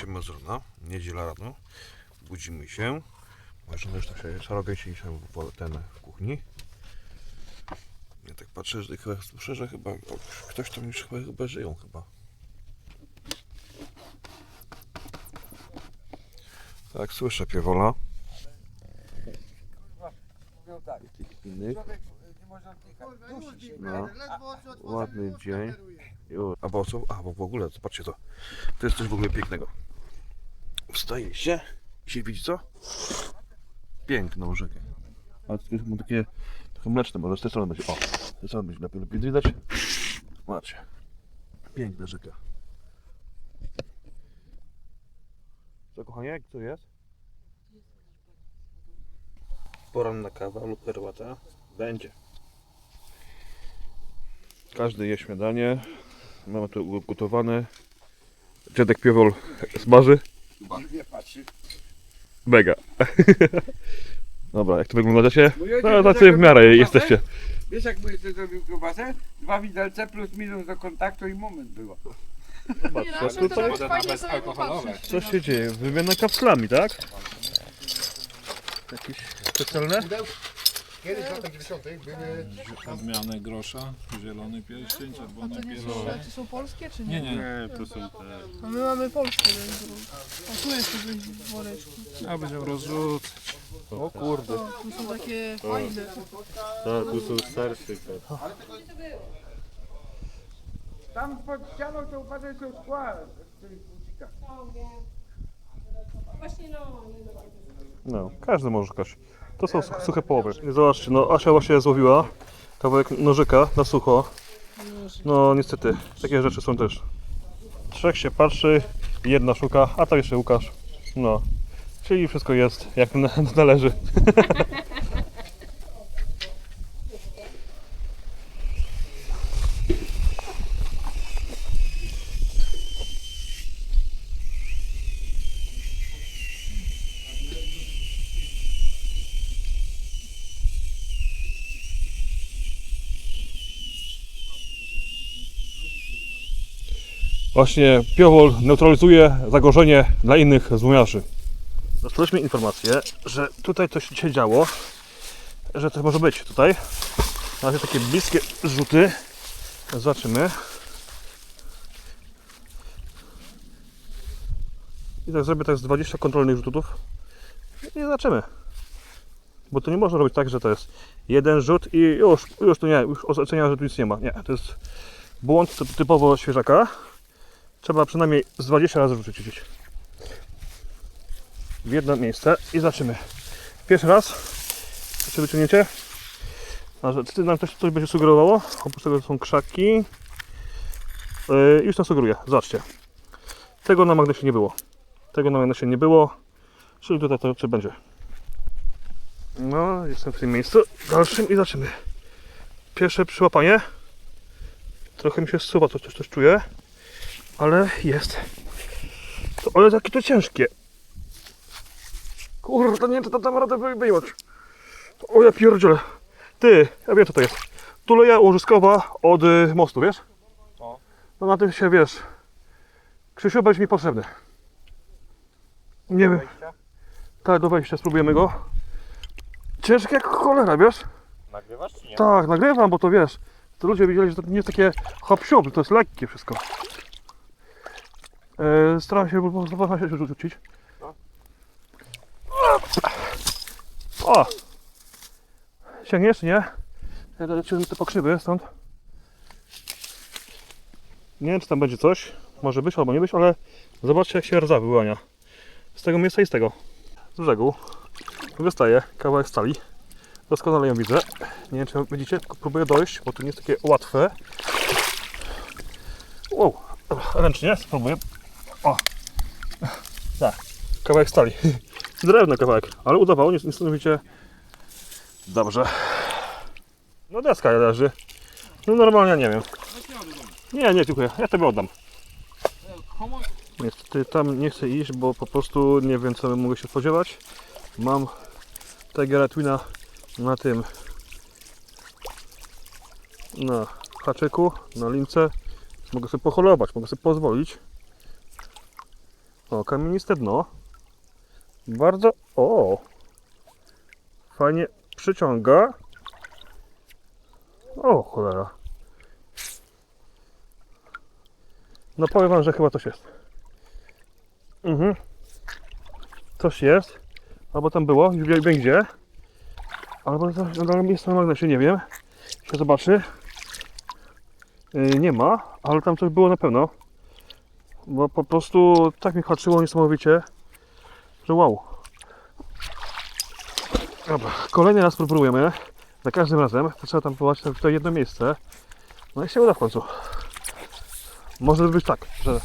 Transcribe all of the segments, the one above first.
Siema z rana, niedziela rano, budzimy się. Żona już tam się szarogę się w ten w kuchni. Ja tak patrzę, że chyba słyszę, że chyba o, ktoś tam już chyba, chyba żyją chyba. Tak, słyszę piewola. Mówią tak, Innych. No. A, Ładny dzień. A bo co? A bo w ogóle, zobaczcie to. To jest coś w ogóle pięknego. Wstaje się i się widzi co? Piękną rzekę. A to jest takie trochę mleczne, może z tej strony będzie. O, z tej strony będzie lepiej, lepiej widać. Piękna rzeka. Co kochanie, jak to jest? Poranna kawa lub herbata. Będzie. Każdy je śniadanie. Mamy tu ugotowane. Dziadek Piewol smaży. Nie patrzy. Mega. Dobra, jak to wyglądacie? Bo ja No, tacy w miarę jesteście. Wiesz jak byś ty zrobił kiełbasę? Dwa widelce plus minus do kontaktu i moment było. Nie, no, to tutaj nawet fajnie sobie popatrzeć. co się dzieje? Wymiana kapslami, tak? Jakieś specjalne? Kiedyś w latach 90. były Odmiany grosza, zielony pierścień, A czerwony to nie są, pierścień. to są polskie czy Nie, nie? nie, Nie, to są te. A my mamy polskie, więc o tu jest coś w woreczku. ja będziemy rozrzucać. O kurde. O, tu są takie fajne. Tak, tu są starsze. Tam pod ścianą to uważaj są szkła z tych bucika. Właśnie no, nie dobra. No, każdy może szukać. To są such- suche połowy. Zobaczcie, no Asia właśnie złowiła kawałek nożyka na sucho. No niestety, takie rzeczy są też. Trzech się patrzy, jedna szuka, a to jeszcze Łukasz. No, czyli wszystko jest jak na- należy. Właśnie piowol neutralizuje zagrożenie dla innych złomiarzy. Dostaliśmy informację, że tutaj coś się działo, że to może być tutaj. Na razie takie bliskie rzuty. Zobaczymy. I tak zrobię tak z 20 kontrolnych rzutów i zobaczymy. Bo to nie można robić tak, że to jest jeden rzut i już, już to nie, już oceniam, że tu nic nie ma. Nie, to jest błąd typ- typowo świeżaka. Trzeba przynajmniej z 20 razy rzucić gdzieś. W jedno miejsce i zaczniemy. Pierwszy raz. Jeszcze wyciągnięcie. Ty nam coś będzie sugerowało? Oprócz tego są krzaki. Yy, już to sugeruję. Zobaczcie. Tego na magnesie nie było. Tego na magnesie nie było. Czyli tutaj to czy będzie. No, jestem w tym miejscu dalszym i zaczniemy. Pierwsze przyłapanie. Trochę mi się zsuwa, coś, coś, coś czuję ale jest. To, ale jakie to ciężkie. Kurde, nie, to dam radę wy- wyjąć. O ja pierdzielę. Ty, ja wiem co to jest. Tuleja łożyskowa od y, mostu, wiesz? No na tym się, wiesz. Krzysiu, będzie mi potrzebny. Nie wiem. Tak, do wejścia, spróbujemy go. Ciężkie jak cholera, wiesz? Nagrywasz czy nie? Tak, nagrywam, bo to wiesz. To ludzie widzieli, że to nie jest takie hop to jest lekkie wszystko. E, staram się po prostu się rzucić. O! Sięgniesz, nie? Ja lecimy te pokrzywy stąd. Nie wiem, czy tam będzie coś. Może być albo nie być, ale zobaczcie, jak się rdza wyłania. Z tego miejsca i z tego. Z brzegu wystaje kawałek stali. Doskonale ją widzę. Nie wiem, czy widzicie, próbuję dojść, bo to nie jest takie łatwe. Wow, ręcznie spróbuję. O, tak, kawałek stali. Drewno kawałek, ale udawało, nic, nic nie widzicie. Dobrze. No deska leży. No normalnie nie wiem. Nie, nie, dziękuję. Ja tobie oddam. Niestety tam nie chcę iść, bo po prostu nie wiem co mogę się spodziewać. Mam Tigera Twina na tym na haczyku, na lince mogę sobie poholować, mogę sobie pozwolić O, kamieniste dno. Bardzo. O! Fajnie przyciąga. O, cholera. No powiem wam, że chyba coś jest. Mhm. Coś jest. Albo tam było, już wiem gdzie. Albo to nadal jest na magnesie, nie wiem. Się zobaczy. Yy, nie ma, ale tam coś było na pewno. Bo po prostu tak mi haczyło niesamowicie, że wow. Dobra, kolejny raz próbujemy. Za każdym razem to trzeba tam położyć w to jedno miejsce. No i się uda w końcu. Może być tak, że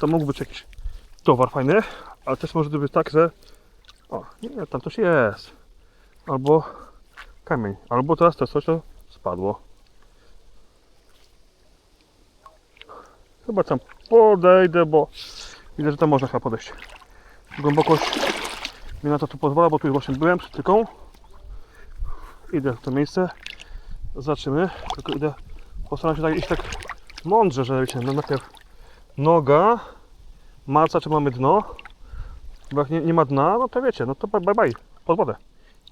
to mógł być jakiś towar fajny, ale też może być tak, że o, nie, tam coś jest. Albo kamień, albo teraz to coś to spadło. Chyba tam podejdę, bo widzę, że tam można chyba podejść. Głębokość mi na to tu pozwala, bo tu już właśnie byłem przed tyką. Idę w to miejsce. Zobaczymy. Tylko idę. Postaram się tak iść tak mądrze, że wiecie, no najpierw noga, maca, czy mamy dno. Bo jak nie, nie ma dna, no to wiecie, no to bye, bye. pod wodę.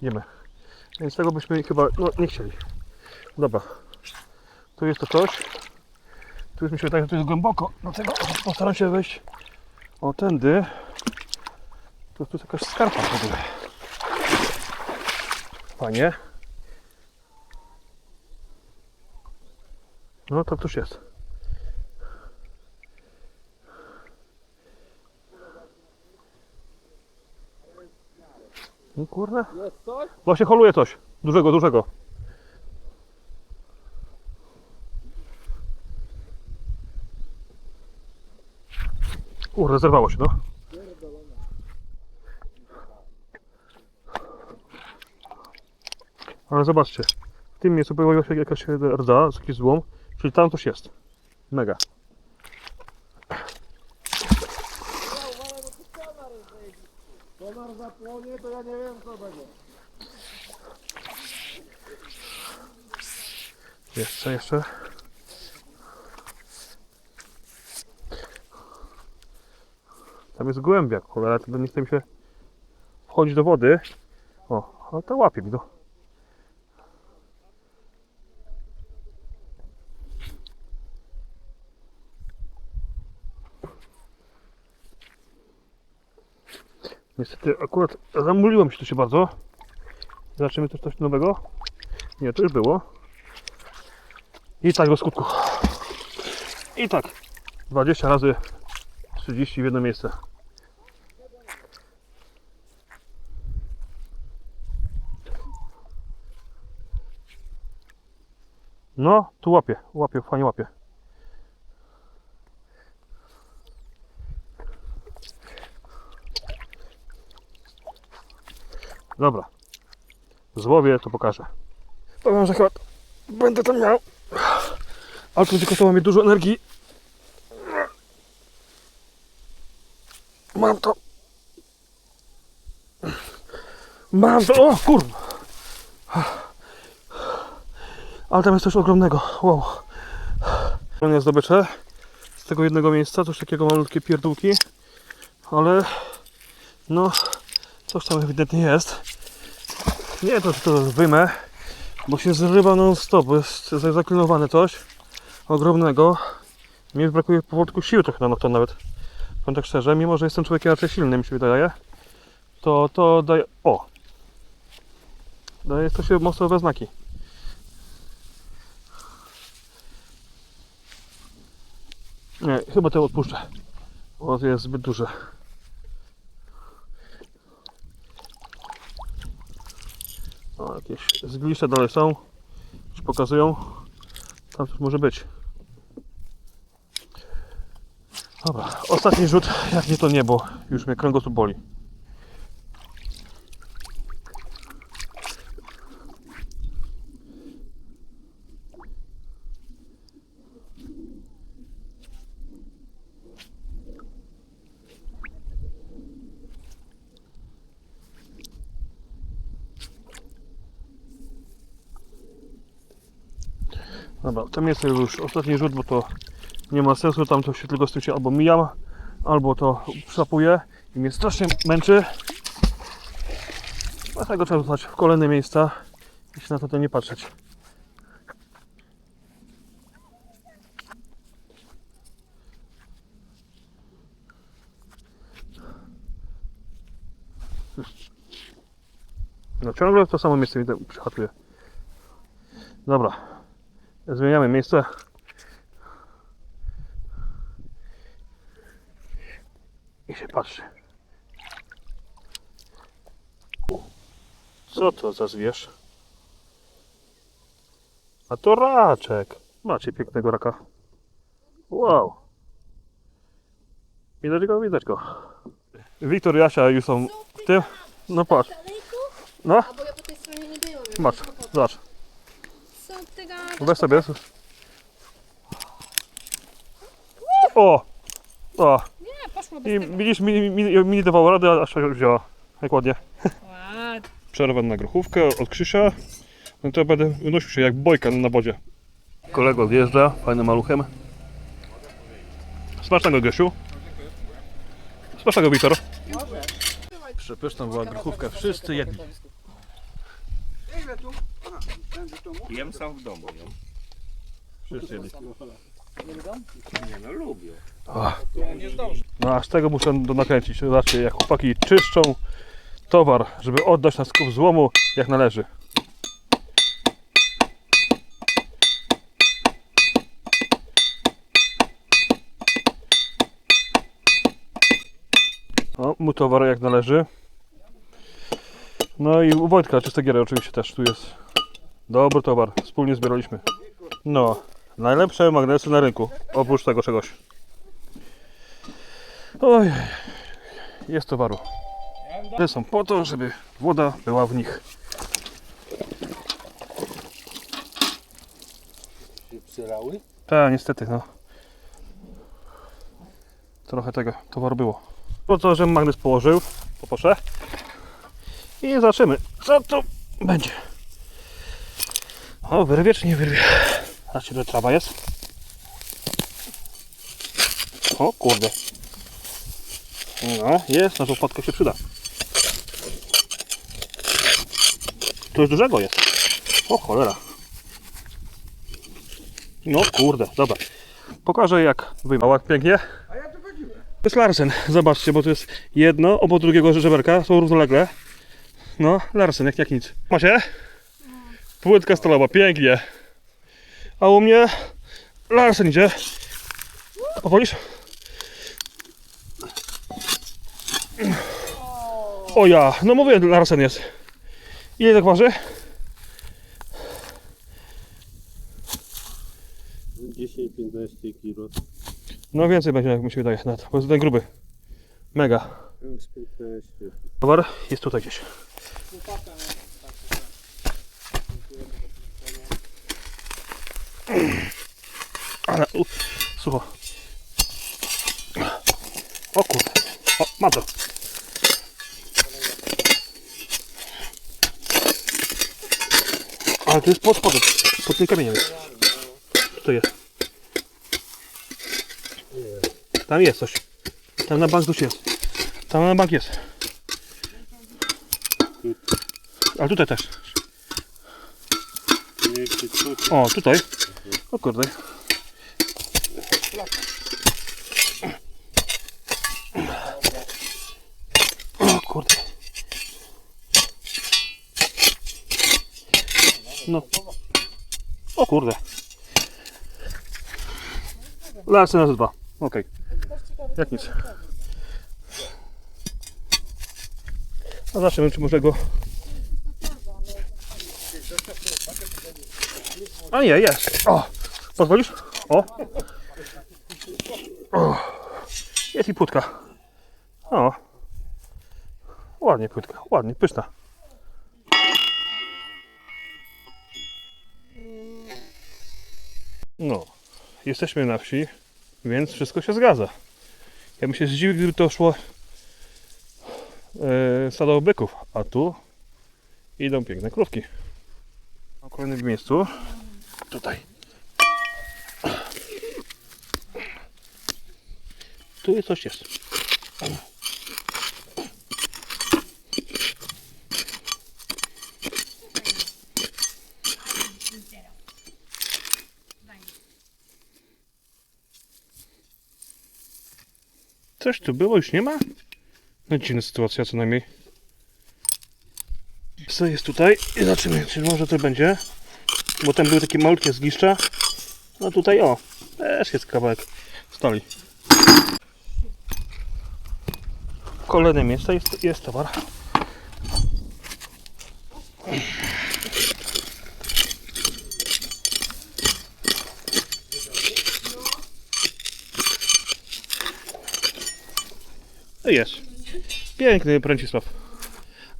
Idziemy. Więc tego byśmy chyba, no nie chcieli. Dobra. Tu jest to coś. Tu jest mi się wydaje, że to jest głęboko, dlatego postaram się wejść o tędy. Tu, tu jest jakaś skarpa w ogóle. Panie. No to coś jest. No kurde. Jest coś? Właśnie holuje coś. Dużego, dużego. Kurde, zerwało się, no. Ale zobaczcie, w tym miejscu pojawiła się jakaś rdza, jakiś złom, czyli tam coś jest. Mega. Jeszcze, jeszcze. Tam jest głębia, cholera, to nie chce mi się wchodzić do wody. O, ale to łapie mi, no. Niestety akurat zamuliłem się tu się bardzo. Zobaczymy coś nowego. Nie, to już było. I tak do skutku. I tak. 20 razy 30 w jedno miejsce. No, tu łapie, łapie, fajnie łapie. Dobra. Złowię, to pokażę. Powiem, że chyba będę to miał. Ale to będzie kosztowało mnie dużo energii. Mam to. Mam to. O kurwa. Ale tam jest coś ogromnego. Wow. Ogromne zdobycze. Z tego jednego miejsca. Coś takiego malutkie pierdółki. Ale no coś tam ewidentnie jest. Nie to, to wymę. Bo się zrywa non stop, jest za- zaklinowane coś ogromnego. Mi brakuje powolutku siły trochę na to nawet. Powiem tak szczerze, mimo że jestem człowiekiem raczej silnym, mi się wydaje, to to daje... O! Daje to się mocno we znaki. Nie, chyba to odpuszczę. Bo to jest zbyt duże. O, jakieś zgliszcze dalej są. Już pokazują. Tam coś może być. Dobra, ostatni rzut, jak nie to niebo. Już mnie kręgosłup boli. Dobra, to miejsce już ostatni rzut, bo to nie ma sensu, tam to się tylko z tym się albo mijam, albo to szapuje i mnie strasznie męczy. Dlatego trzeba zostać w kolejne miejsca i się na to, to nie patrzeć. No ciągle w to samo miejsce mi przyhatuje. Dobra. Zmieniamy miejsce. I się patrzy. Co to za zwierz? A to raczek. Macie pięknego raka. Wow. Widać go, widać go. Wiktor i Jasia już są w tym. No patrz. No, A bo ja po tej stronie nie byłam. masz. Zobacz. Gadasz? Weź sobie. O! O! Nie, poszło I tego. widzisz, mi, mi, mi nie dawało rady, a aż się wzięła. Jak ładnie. Ładnie. Przerwę na grochówkę od Krzysia. No to będę unosił się jak bojka na wodzie. Kolego odjeżdża, fajnym maluchem. Smacznego Grzesiu. Smacznego Wiktor. Przepyszna była grochówka, wszyscy jedli. Ile tu? Jem sam w domu, ją. Jedli. Nie no, lubię. No aż tego muszę do nakręcić. Zobaczcie, jak chłopaki czyszczą towar, żeby oddać na skup złomu jak należy. O, mu towar jak należy. No i u Wojtka czyste giery oczywiście też tu jest. Dobry towar, wspólnie zbieraliśmy. No, najlepsze magnesy na rynku, oprócz tego czegoś. Oj, jest towaru. Te są po to, żeby woda była w nich. Przyrały? Tak, niestety, no. Trochę tego towaru było. Po to, że magnes położył, poproszę. I zobaczymy, co tu będzie. O, wyrwie czy nie wyrwie? Zobaczcie, ile trawa jest. O, kurde. No, jest, na tą potkę się przyda. Coś dużego jest. O, cholera. No kurde, dobra. Pokażę jak wyjmał. Pięknie. A ja tu chodziłem. To jest Larsen. Zobaczcie, bo to jest jedno obok drugiego żeberka. Są równolegle. No, Larsen, jak, jak nic. Macie? Płytka stalowa, pięknie. A u mnie Larsen idzie. Powolisz? O ja, no mówię, Larsen jest. Ile tak waży? 10-15 kilo. No więcej będzie, jak mi się wydaje, na to, bo jest ten gruby. Mega. Z 15. Towar jest tutaj gdzieś. Ale u, sucho. O kurde. O, mam to. Ale to jest pod spodem. Pod tym kamieniem jest. To jest. Tam jest coś. Tam na bank coś jest. Tam na bank jest. A tutaj też. O, tutaj. O kurde. O kurde. No. O kurde. Larsen razy dwa. Okej. Jak nic. A zobaczymy, czy może go... A nie, jest. O, pozwolisz? O. o. Jest i płytka. O. Ładnie płytka, ładnie, pyszna. No, jesteśmy na wsi, więc wszystko się zgadza. Ja bym się zdziwił, gdyby to szło e, stado byków, a tu idą piękne krówki. W kolejnym miejscu Tutaj. Tu jest coś jest. Coś tu było, już nie ma? No dziwna sytuacja co najmniej. Co jest tutaj? I zobaczymy, czy może to będzie. Bo tam były takie malutkie zgliszcza. No tutaj o, też jest kawałek stali. W kolejnym miejscu jest, jest towar. No Jest. Piękny Pręcisław.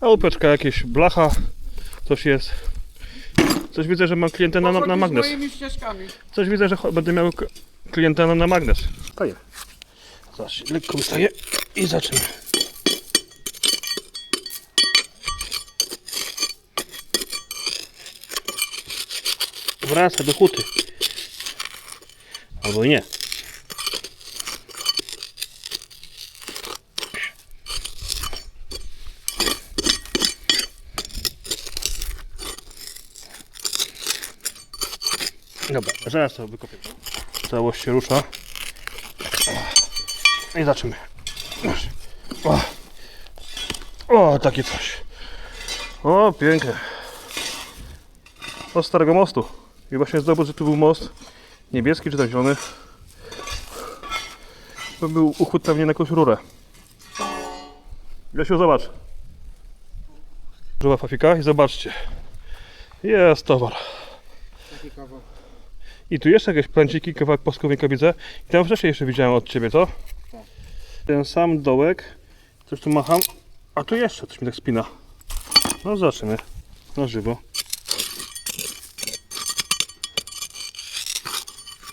A upeczka jakieś blacha. Coś jest. Coś widzę, że mam klienta na, na, magnes. z moimi ścieżkami. Coś widzę, że cho- będę miał k- klienta na, na magnes. Staję. Zobaczcie, lekko wystaje i zaczynamy. Wraca do huty. Albo i nie. Dobra, zaraz to wykopię. Całość się rusza. I zaczynamy. O, o takie coś. O, piękne. O starego mostu. I właśnie zdobył, że tu był most niebieski czy tam zielony. To był uchód pewnie na jakąś rurę. Lesiu, zobacz. Żywa fafika i zobaczcie. Jest towar. I tu jeszcze jakieś plęciki, kawałek płaskownika widzę. I tam wcześniej jeszcze widziałem od Ciebie, co? Ten sam dołek. Coś tu macham. A tu jeszcze coś mi tak spina. No zobaczymy. Na żywo.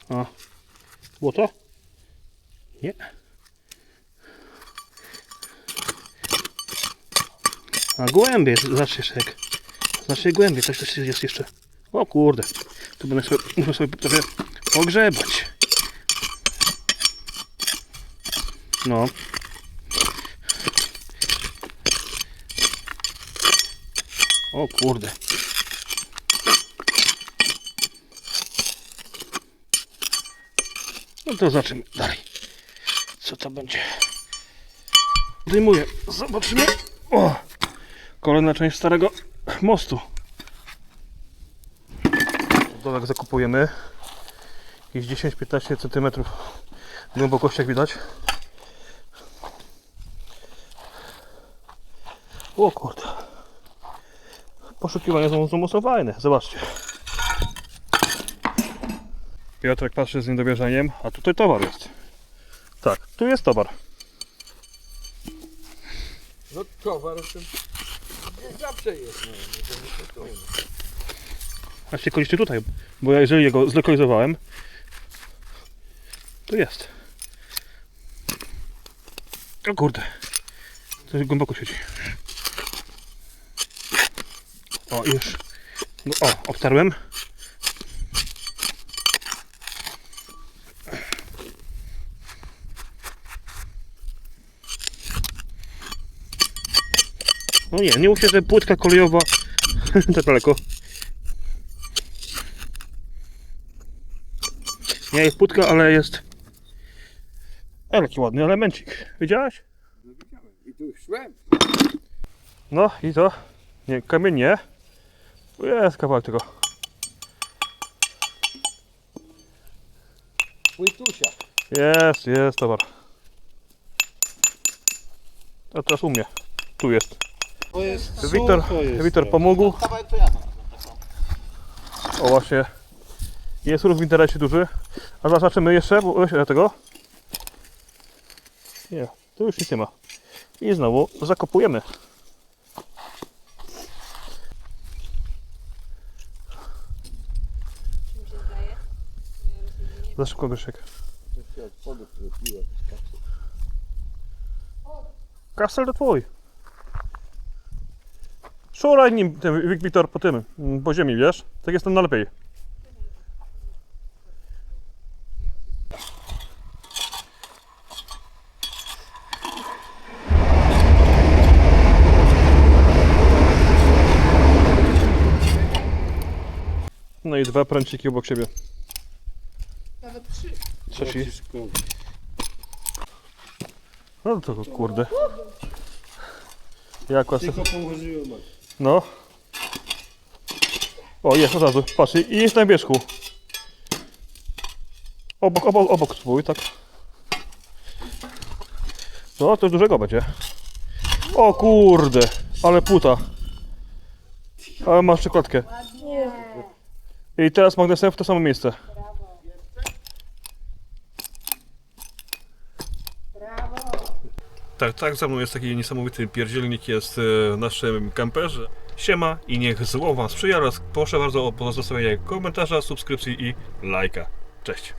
A. Było to? Nie. A głębie, zobaczcie jeszcze jak. Znacznie głębiej, coś tu jest jeszcze. O kurde. Tu będę sobie, muszę sobie trochę pogrzebać. No. O kurde. No to zobaczymy dalej. Co to będzie? Zdejmuję. Zobaczymy. O! Kolejna część starego mostu. Dołek zakupujemy. Jakieś 10-15 cm głębokości jak widać. O kurde. Poszukiwania są, są mocno fajne. Zobaczcie. Piotrek patrzy z niedowierzaniem, a tutaj towar jest. Tak, tu jest towar. No towar to zawsze jest. No, nie. A się tutaj, bo ja jeżeli go zlokalizowałem, to jest. O kurde. Coś głęboko siedzi. O, już. No, o, obtarłem. No nie, nie mówcie, że płytka kolejowa tak daleko. Nie jest płytka, ale jest. Ale jaki ładny elemencik. Widziałeś? No widziałem. I tu szłem. No i to. Nie, kamień nie. Jest kawałek tego. Płytusia. Jest, jest towar. A teraz u mnie. Tu jest. To jest Wiktor? Wiktor pomógł. Tam. O właśnie. Jest ruch w internecie duży. A zaznaczymy jeszcze, bo jeszcze tego. Nie, tu już nic nie ma. I znowu zakopujemy. Się. Za szybko Grzesiek. Kastel to twój. Szuraj nim, Wik- Wiktor, po tym, po ziemi, wiesz? Tak jest tam najlepiej. No i dwa pręciki obok siebie. Nawet trzy. Trzeci. No to kurde. Jak łasy. Tylko położyłem. Max. No. O, jest od razu. Patrz, i jest na wierzchu. Obok, obok, obok spróbuj, tak. No, to już dużego będzie. O kurde, ale puta. Ale masz czekładkę. I teraz magnesem w to samo miejsce. Tak, tak, za mną jest taki niesamowity pierdzielnik, jest e, w naszym kamperze. Siema i niech zło Wam sprzyja oraz proszę bardzo o pozostawienie komentarza, subskrypcji i lajka. Cześć.